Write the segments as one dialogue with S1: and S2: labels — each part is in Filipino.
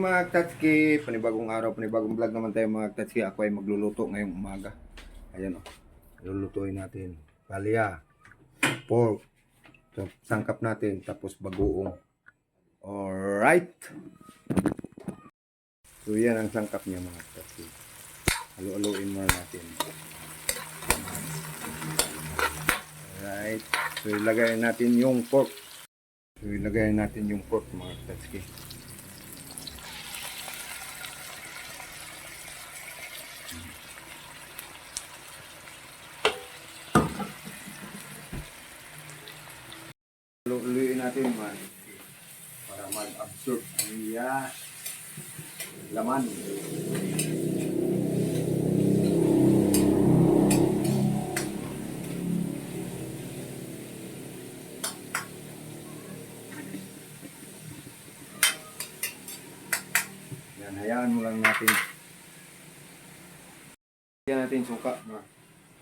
S1: Mga Tatski, panibagong araw, panibagong vlog naman tayo mga Tatski. Ako ay magluluto ngayong umaga. Ayan o. Lulutuin natin. Palya, pork, so, sangkap natin, tapos bagoong. Alright. So yan ang sangkap niya mga Tatski. Halu-haluin muna natin. Alright. So ilagay natin yung pork. So ilagay natin yung pork mga Tatski. Luluin natin man para mag-absorb ang iya laman. Yan, hayaan mo lang natin. Yan natin suka, mga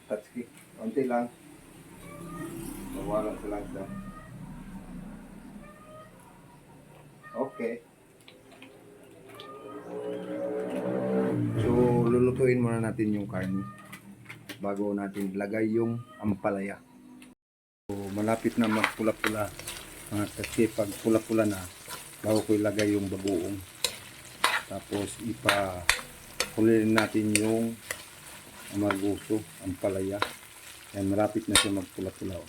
S1: tatski. Konti lang. Mawalan sa lagda. Okay. So, lulutuin muna natin yung karne bago natin lagay yung ampalaya. So, malapit na magpula-pula mga kasi pag pula-pula na bago ko ilagay yung bagoong. Tapos ipa kulin natin yung amarguso, ampalaya. Yan, malapit na siya magpula-pula. oh.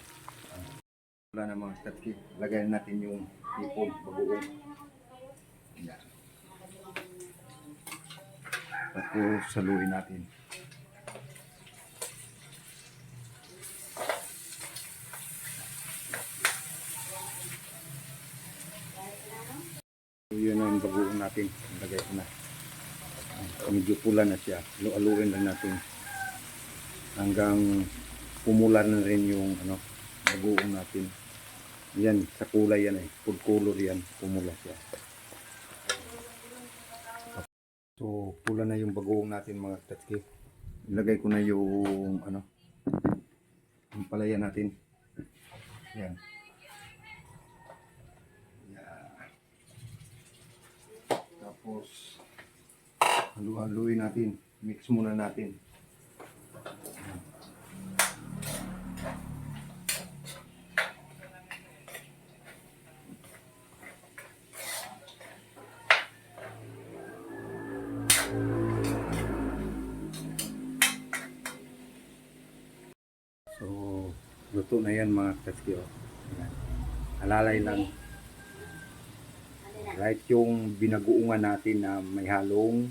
S1: Wala na mga statki. Lagayan natin yung ipon, bagoong. Yan. Tapos saluin natin. Yun ang bagoong natin. Lagay na. Medyo pula na siya. Lualuin lang natin. Hanggang pumula na rin yung ano, bagoong natin. Yan, sa kulay yan eh. Food color yan. Pumula siya. So, pula na yung bagoong natin mga tatski. Ilagay ko na yung ano, yung palaya natin. Yan. Yan. Tapos, halu-haluin natin. Mix muna natin. So, luto na yan mga. Yan. Alalay lang. Right yung binaguungan natin na may halong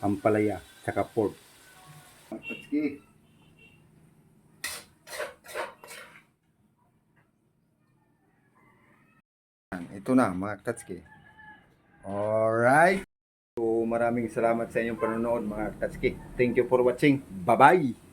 S1: ampalaya tsaka pork. Mga katski. Yan, Ito na mga katski. Alright. So, maraming salamat sa inyong panonood mga katski. Thank you for watching. Bye-bye!